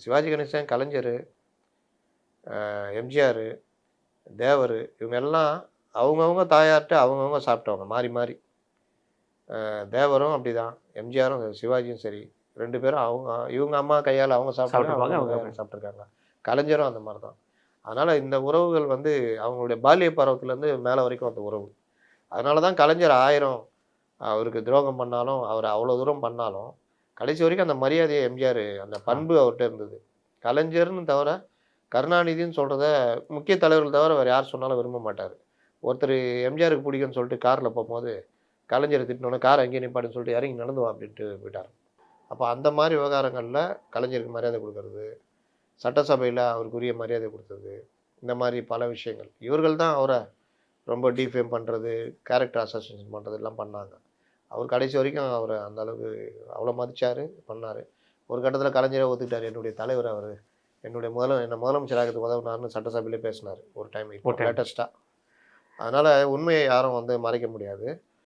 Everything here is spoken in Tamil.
சிவாஜி கணேசன் கலைஞர் எம்ஜிஆர் தேவர் இவங்க எல்லாம் அவங்கவுங்க தாயார்கிட்ட அவங்கவுங்க சாப்பிட்டவங்க மாறி மாறி. தேவரும் அப்படிதான் எம்ஜிஆரும் சிவாஜியும் சரி ரெண்டு பேரும் அவங்க இவங்க அம்மா கையால் அவங்க அவங்க அவங்க சாப்பிட்ருக்காங்க கலைஞரும் அந்த மாதிரி தான் அதனால் இந்த உறவுகள் வந்து அவங்களுடைய பாலிய பருவத்துலேருந்து மேலே வரைக்கும் அந்த உறவு. அதனால தான் கலைஞர் ஆயிரம் அவருக்கு துரோகம் பண்ணாலும் அவர் அவ்வளோ தூரம் பண்ணாலும் கடைசி வரைக்கும் அந்த மரியாதையை எம்ஜிஆர் அந்த பண்பு அவர்கிட்ட இருந்தது. கலைஞர்னு தவிர கருணாநிதின்னு சொல்கிறத முக்கிய தலைவர்கள் தவிர வேறு யார் சொன்னாலும் விரும்ப மாட்டார். ஒருத்தர் எம்ஜிஆருக்கு பிடிக்கும்னு சொல்லிட்டு காரில் போகும்போது கலைஞரை திட்டினோன்னே கார் அங்கேயே நிப்பாடுன்னு சொல்லிட்டு இறங்கி நடந்து வா அப்படின்ட்டு போயிட்டார். அப்போ அந்த மாதிரி விவகாரங்களில் கலைஞருக்கு மரியாதை கொடுக்கறது சட்டசபையில் அவருக்குரிய மரியாதை கொடுத்தது இந்த மாதிரி பல விஷயங்கள். இவர்கள் தான் அவரை ரொம்ப டீஃபேம் பண்ணுறது கேரக்டர் அசோசியேஷன் பண்ணுறது எல்லாம் பண்ணாங்க. அவர் கடைசி வரைக்கும் அவரை அந்த அளவுக்கு அவ்வளோ மதிச்சார் பண்ணார். ஒரு கட்டத்தில் கலைஞரை ஒத்துக்கிட்டார். என்னுடைய தலைவர் அவர். என்னுடைய முதல என்ன முதலமைச்சராகிறதுக்கு உதவுனார்னு சட்டசபையிலே பேசினார் ஒரு டைம் இப்போ. லேட்டஸ்ட்டாக அதனால் உண்மையை யாரும் வந்து மறைக்க முடியாது.